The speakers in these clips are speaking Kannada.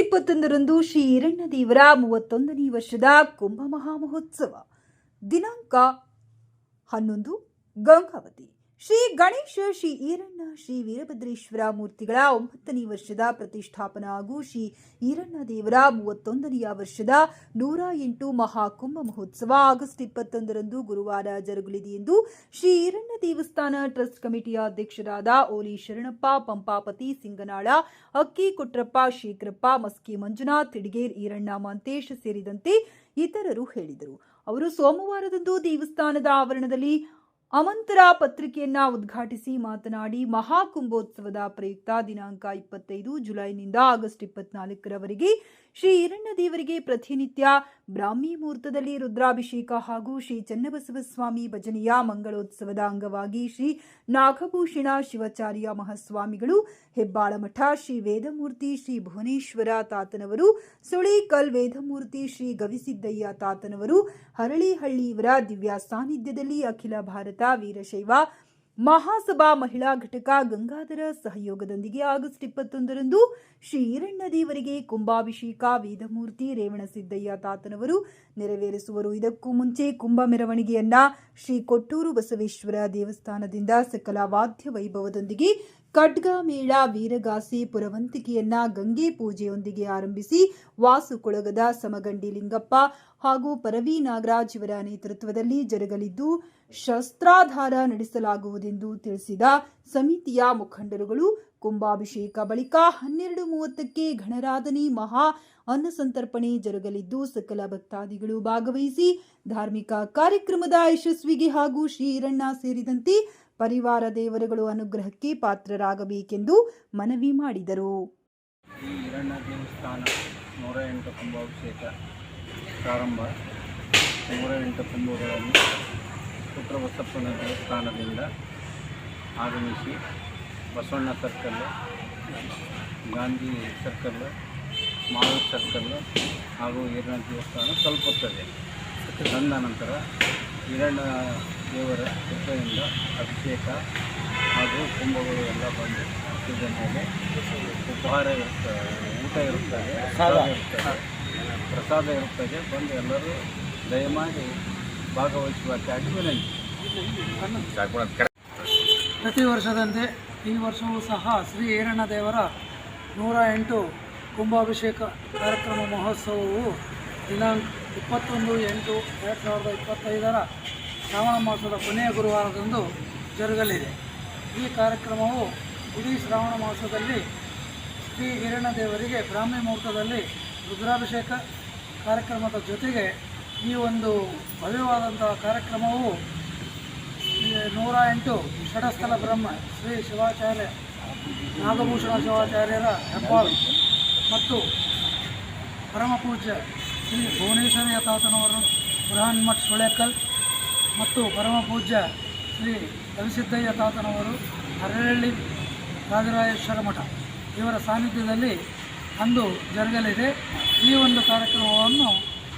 ಇಪ್ಪತ್ತೊಂದರಂದು ಶ್ರೀ ಈರಣ್ಣ ದೇವರ ಮೂವತ್ತೊಂದನೇ ವರ್ಷದ ಕುಂಭ ಮಹಾಮಹೋತ್ಸವ ದಿನಾಂಕ ಹನ್ನೊಂದು ಗಂಗಾವತಿ. ಶ್ರೀ ಗಣೇಶ, ಶ್ರೀ ಈರಣ್ಣ, ಶ್ರೀ ವೀರಭದ್ರೇಶ್ವರ ಮೂರ್ತಿಗಳ ಒಂಬತ್ತನೇ ವರ್ಷದ ಪ್ರತಿಷ್ಠಾಪನಾ ಹಾಗೂ ಶ್ರೀ ಈರಣ್ಣ ದೇವರ ಮೂವತ್ತೊಂದನೆಯ ವರ್ಷದ ನೂರ ಎಂಟು ಮಹಾಕುಂಭ ಮಹೋತ್ಸವ ಆಗಸ್ಟ್ ಇಪ್ಪತ್ತೊಂದರಂದು ಗುರುವಾರ ಜರುಗಲಿದೆ ಎಂದು ಶ್ರೀ ಈರಣ್ಣ ದೇವಸ್ಥಾನ ಟ್ರಸ್ಟ್ ಕಮಿಟಿಯ ಅಧ್ಯಕ್ಷರಾದ ಓಲಿ ಶರಣಪ್ಪ, ಪಂಪಾಪತಿ ಸಿಂಗನಾಳ, ಅಕ್ಕಿ ಕೊಟ್ರಪ್ಪ, ಶೇಖರಪ್ಪ, ಮಸ್ಕಿ ಮಂಜುನಾಥ್ ತಿಡಿಗೇರ್ ಈರಣ್ಣ ಮಂತೇಶ್ ಸೇರಿದಂತೆ ಇತರರು ಹೇಳಿದರು. ಅವರು ಸೋಮವಾರದಂದು ದೇವಸ್ಥಾನದ ಆವರಣದಲ್ಲಿ ಅಮಂತರ ಪತ್ರಿಕೆಯನ್ನ ಉದ್ಘಾಟಿಸಿ ಮಾತನಾಡಿ ಮಹಾಕುಂಭೋತ್ಸವದ ಪ್ರಯುಕ್ತ ದಿನಾಂಕ ಇಪ್ಪತ್ತೈದು ಜುಲೈನಿಂದ ಆಗಸ್ಟ್ ಇಪ್ಪತ್ನಾಲ್ಕರವರೆಗೆ ಶ್ರೀ ಈರಣ್ಣ ದೇವರಿಗೆ ಪ್ರತಿನಿತ್ಯ ಬ್ರಾಹ್ಮಿ ಮುಹೂರ್ತದಲ್ಲಿ ರುದ್ರಾಭಿಷೇಕ ಹಾಗೂ ಶ್ರೀ ಚನ್ನಬಸವ ಸ್ವಾಮಿ ಭಜನೆಯ ಮಂಗಳೋತ್ಸವದ ಅಂಗವಾಗಿ ಶ್ರೀ ನಾಗಭೂಷಣ ಶಿವಾಚಾರ್ಯ ಮಹಾಸ್ವಾಮಿಗಳು ಹೆಬ್ಬಾಳ ಮಠ ಶ್ರೀ ವೇದಮೂರ್ತಿ ಶ್ರೀ ಭುವನೇಶ್ವರ ತಾತನವರು ಸುಳೇಕಲ್ ವೇದಮೂರ್ತಿ ಶ್ರೀ ಗವಿಸಿದ್ದಯ್ಯ ತಾತನವರು, ಹರಳಿಹಳ್ಳಿಯವರ ದಿವ್ಯ ಸಾನ್ನಿಧ್ಯದಲ್ಲಿ ಅಖಿಲ ಭಾರತ ವೀರಶೈವ ಮಹಾಸಭಾ ಮಹಿಳಾ ಘಟಕ ಗಂಗಾಧರ ಸಹಯೋಗದೊಂದಿಗೆ ಆಗಸ್ಟ್ ಇಪ್ಪತ್ತೊಂದರಂದು ಶ್ರೀ ಈರಣ್ಣ ದೇವರಿಗೆ ಕುಂಭಾಭಿಷೇಕ, ವೇದಮೂರ್ತಿ ರೇವಣಸಿದ್ದಯ್ಯ ತಾತನವರು ನೆರವೇರಿಸುವರು. ಇದಕ್ಕೂ ಮುಂಚೆ ಕುಂಭ ಮೆರವಣಿಗೆಯನ್ನ ಶ್ರೀ ಕೊಟ್ಟೂರು ಬಸವೇಶ್ವರ ದೇವಸ್ಥಾನದಿಂದ ಸಕಲ ವಾದ್ಯ ವೈಭವದೊಂದಿಗೆ ಖಡ್ಗ ಮೇಳ, ವೀರಗಾಸಿ, ಪುರವಂತಿಕೆಯನ್ನ ಗಂಗೆ ಪೂಜೆಯೊಂದಿಗೆ ಆರಂಭಿಸಿ ವಾಸುಕೊಳಗದ ಸಮಗಂಡಿ ಲಿಂಗಪ್ಪ ಹಾಗೂ ಪರವಿ ನಾಗರಾಜ್ ಇವರ ನೇತೃತ್ವದಲ್ಲಿ ಜರುಗಲಿದ್ದು ಶಸ್ತ್ರಾಧಾರ ನಡೆಸಲಾಗುವುದೆಂದು ತಿಳಿಸಿದ ಸಮಿತಿಯ ಮುಖಂಡರುಗಳು, ಕುಂಭಾಭಿಷೇಕ ಬಳಿಕ ಹನ್ನೆರಡು ಮೂವತ್ತಕ್ಕೆ ಗಣರಾಧನೆ ಮಹಾ ಅನ್ನಸಂತರ್ಪಣೆ ಜರುಗಲಿದ್ದು ಸಕಲ ಭಕ್ತಾದಿಗಳು ಭಾಗವಹಿಸಿ ಧಾರ್ಮಿಕ ಕಾರ್ಯಕ್ರಮದ ಯಶಸ್ವಿಗೆ ಹಾಗೂ ಶ್ರೀರಣ್ಣ ಸೇರಿದಂತೆ ಪರಿವಾರ ದೇವರುಗಳು ಅನುಗ್ರಹಕ್ಕೆ ಪಾತ್ರರಾಗಬೇಕೆಂದು ಮನವಿ ಮಾಡಿದರು. ಪ್ರಾರಂಭ. ನೂರ ಎಂಟು ಕುಂಭಗಳಲ್ಲಿ ಪುತ್ರಬಸಪ್ಪನ ದೇವಸ್ಥಾನದಿಂದ ಆಗಮಿಸಿ Basavanna circle Gandhi circle Mavu circle ಹಾಗೂ ಈರಣ್ಣ ದೇವಸ್ಥಾನ ತಲುಪುತ್ತದೆ. ಬಂದ ನಂತರ ಈರಣ್ಣ ದೇವರ ಕೃಪೆಯಿಂದ ಅಭಿಷೇಕ ಹಾಗೂ ಕುಂಭಗಳು ಎಲ್ಲ ಬಂದು ಹತ್ತಿದ ಮೇಲೆ ಉಪಹಾರ ಇರುತ್ತೆ, ಊಟ ಇರುತ್ತದೆ, ಪ್ರಸಾದ ಇರುತ್ತದೆ. ಪ್ರಸಾದ ಇರುತ್ತದೆ. ಬಂದು ಎಲ್ಲರೂ ದಯಮಾಡಿ ವಿನಂತಿ ಪ್ರತಿ ವರ್ಷದಂತೆ ಈ ವರ್ಷವೂ ಸಹ ಶ್ರೀ ದೇವರ ನೂರ ಎಂಟು ಕುಂಭಾಭಿಷೇಕ ಕಾರ್ಯಕ್ರಮ ಮಹೋತ್ಸವವು ದಿನಾಂಕ ಇಪ್ಪತ್ತೊಂದು ಎಂಟು ಎರಡು ಸಾವಿರದ ಇಪ್ಪತ್ತೈದರ ಶ್ರಾವಣ ಮಾಸದ ಕೊನೆಯ ಗುರುವಾರದಂದು ಜರುಗಲಿದೆ. ಈ ಕಾರ್ಯಕ್ರಮವು ಇಡೀ ಶ್ರಾವಣ ಮಾಸದಲ್ಲಿ ಶ್ರೀ ಹಿರಣ್ಣ ದೇವರಿಗೆ ಬ್ರಾಹ್ಮಿ ಮುಹೂರ್ತದಲ್ಲಿ ರುದ್ರಾಭಿಷೇಕ ಕಾರ್ಯಕ್ರಮದ ಜೊತೆಗೆ ಈ ಒಂದು ಭವ್ಯವಾದಂತಹ ಕಾರ್ಯಕ್ರಮವು ನೂರ ಎಂಟು ಷಡಸ್ಥಲ ಬ್ರಹ್ಮ ಶ್ರೀ ಶಿವಾಚಾರ್ಯ ನಾಗಭೂಷಣ ಶಿವಾಚಾರ್ಯರ ಹೆಬ್ಬಾಳು ಮತ್ತು ಪರಮ ಪೂಜ್ಯ ಶ್ರೀ ಭುವನೇಶ್ವರಿಯ ತಾತನವರು ಬೃಹನ್ ಮಠ್ ಸುಳೇಕಲ್ ಮತ್ತು ಪರಮ ಪೂಜ್ಯ ಶ್ರೀ ರವಿಸಿದ್ದಯ್ಯ ತಾತನವರು ಹರಳಹಳ್ಳಿ ರಾಜರಾಜೇಶ್ವರ ಮಠ ಇವರ ಸಾನ್ನಿಧ್ಯದಲ್ಲಿ ಅಂದು ಜರುಗಲಿದೆ. ಈ ಒಂದು ಕಾರ್ಯಕ್ರಮವನ್ನು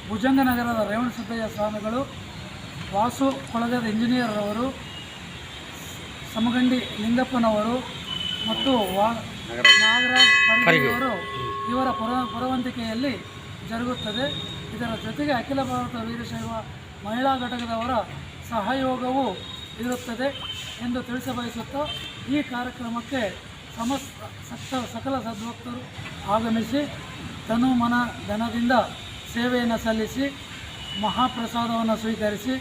ಭುಜಂಗನಗರದ ರೇವಣಸಿದ್ದಯ್ಯ ಸ್ವಾಮಿಗಳು ವಾಸು ಕೊಳಗದ ಇಂಜಿನಿಯರ್ ಅವರು ಸಮಗಂಡಿ ಲಿಂಗಪ್ಪನವರು ಮತ್ತು ವಾ ನಾಗರಾಜ್ ಪರಿಗಿಯವರು ಇವರ ಪುರ ಪುರವಂತಿಕೆಯಲ್ಲಿ ಜರುಗುತ್ತದೆ. ಇದರ ಜೊತೆಗೆ ಅಖಿಲ ಭಾರತ ವೀರಶೈವ ಮಹಿಳಾ ಘಟಕದವರ ಸಹಯೋಗವೂ ಇರುತ್ತದೆ ಎಂದು ತಿಳಿಸಬಯಸುತ್ತಾ ಈ ಕಾರ್ಯಕ್ರಮಕ್ಕೆ ಸಮಸ್ತ ಸಕಲ ಸದ್ಭಕ್ತರು ಆಗಮಿಸಿ ತನು ಮನ ಧನದಿಂದ ಸೇವೆಯನ್ನು ಸಲ್ಲಿಸಿ ಮಹಾಪ್ರಸಾದವನ್ನು ಸ್ವೀಕರಿಸಿ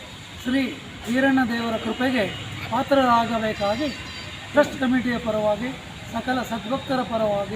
ಶ್ರೀ ವೀರಣ್ಣ ದೇವರ ಕೃಪೆಗೆ ಪಾತ್ರರಾಗಬೇಕಾಗಿ ಟ್ರಸ್ಟ್ ಕಮಿಟಿಯ ಪರವಾಗಿ ಸಕಲ ಸದ್ಭಕ್ತರ ಪರವಾಗಿ